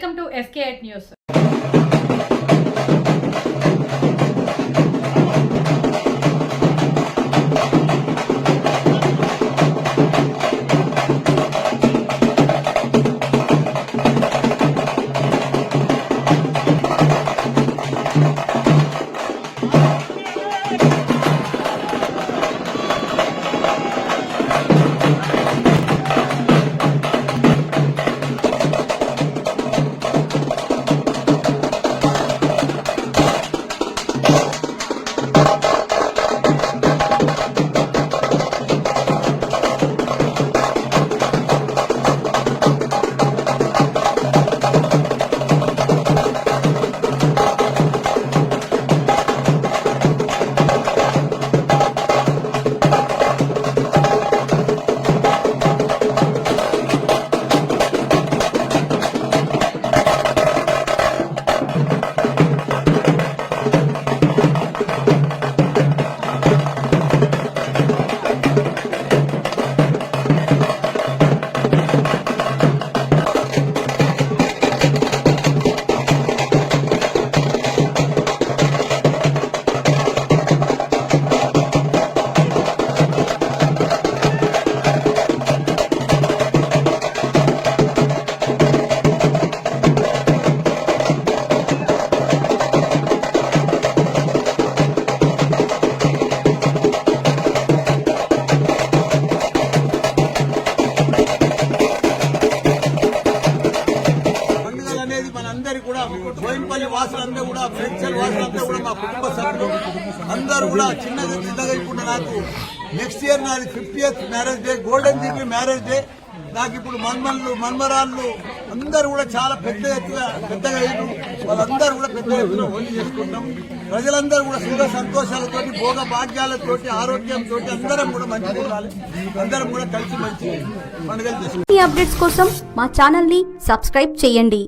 Welcome to FKI News. మనందరి కూడా బోయినపల్లి వాసులందరూ కూడా ఫ్రెండ్స్ వాసులందరూ కూడా మా కుటుంబ సభ్యులు. అందరూ కూడా చిన్నగా చిన్నగా ఇప్పుడు నాకు నెక్స్ట్ ఇయర్ నాది fiftieth marriage day golden jubilee marriage day నాకు ఇప్పుడు మన్మన్లు మన్మరాళ్ళు అందరూ కూడా చాలా పెద్ద ఎత్తుగా పెద్దగా అయ్యారు వాళ్ళందరూ కూడా పెద్ద ఎత్తున హోలీ చేసుకుంటాం. ప్రజలందరూ కూడా సుఖ సంతోషాలతో భోగ భాగ్యాలతోటి ఆరోగ్యంతో అందరం కూడా మంచి ఉండాలి. అందరం కూడా కలిసి మంచి పండుగలు చేసుకుంటాం. అప్డేట్స్ కోసం మా ఛానల్ని సబ్స్క్రైబ్ చేయండి.